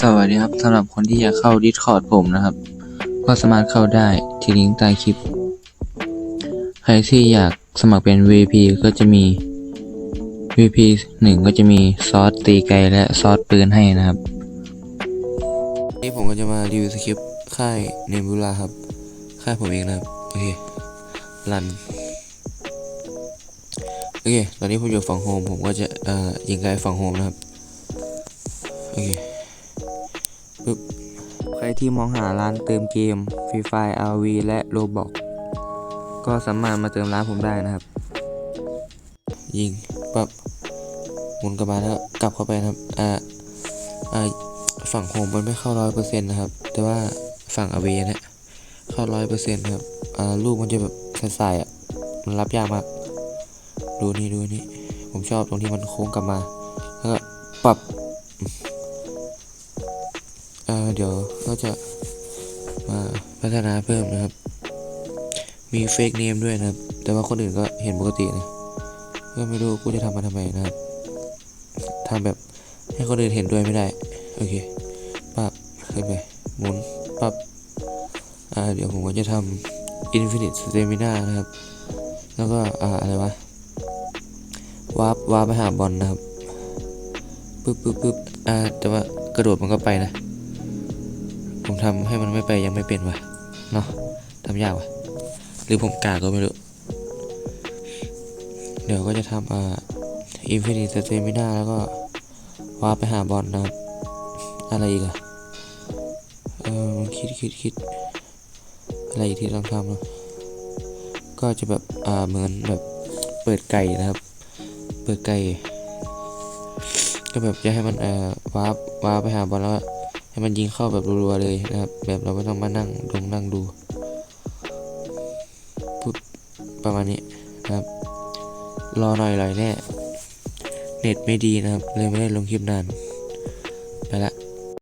สวัสดีครับสำหรับคนที่อยากเข้า Discord ผมนะครับ ก็สามารถเข้าได้ที่ลิงก์ใต้คลิป ใครที่อยากสมัครเป็น VP ก็จะมี VP 1 ก็จะมีซอสตีไกและซอสปืนให้นะครับ นี่ผมก็จะมารีวิวสคริปต์ค่ายเนมบูลาครับ ค่ายผมเองนะครับ โอเค รัน โอเค ตอนนี้ผมอยู่ฝั่งโฮม ผมก็จะเอ่อยิงไกลฝั่งโฮมนะครับ โอเค ปึ๊บใครที่มองหาร้านเติมเกม Free Fire RV และ Roblox ก็สามารถมาเติมร้านผมได้นะครับ ยิงปั๊บหมุนกลับมาแล้วกลับเข้าไปครับอ่าอ่าฝั่งโฮมมันไม่เข้าร้อยเปอร์เซ็นต์นะครับ แต่ว่าฝั่งอเวเนี่ยเข้าร้อยเปอร์เซ็นต์ครับอ่าลูกมันจะแบบใสๆอะมันรับยากมากดูนี่ดูนี่ผมชอบตรงที่มันโค้งกลับมา แล้วก็ปรับ เดี๋ยวก็จะมาพัฒนาเพิ่มนะครับ มีเฟกเนมด้วยนะครับ แต่ว่าคนอื่นก็เห็นปกตินะก็ไม่รู้กูจะทำมาทำไมนะครับทำแบบให้คนอื่นเห็นด้วยไม่ได้ โอเคปับขึ้นไปหมุนปับอ่าเดี๋ยวผมก็จะทำ Infinite Stamina นะครับ แล้วก็อ่าอะไรวะวาร์ปวาร์ปไปหาบอลนะครับปึ๊บปึ๊บปึ๊บอ่าแต่ว่ากระโดดมันก็ไปนะ ผมทำให้มันไม่ไปยังไม่เป็นวะเนาะทำยากวะหรือผมกาก็ไม่รู้ เดี๋ยวก็จะทำอ่า Infinite Stamina แล้วก็วาร์ปไปหาบอลนะครับ อะไรอีกอะเออมันคิดคิดคิดอะไรที่ต้องทำนะก็จะแบบอ่าเหมือนแบบเปิดไก่นะครับ เปิดไก่ ก็แบบจะให้มันเอ่อวาร์ปวาร์ปไปหาบอลแล้ว ให้มันยิงเข้าแบบรัวๆเลยนะครับ แบบเราไม่ต้องมานั่งลงนั่งดูปุ๊บประมาณนี้นะครับ รอหน่อยๆแน่เน็ตไม่ดีนะครับเลยไม่ได้ลงคลิปนานไปละ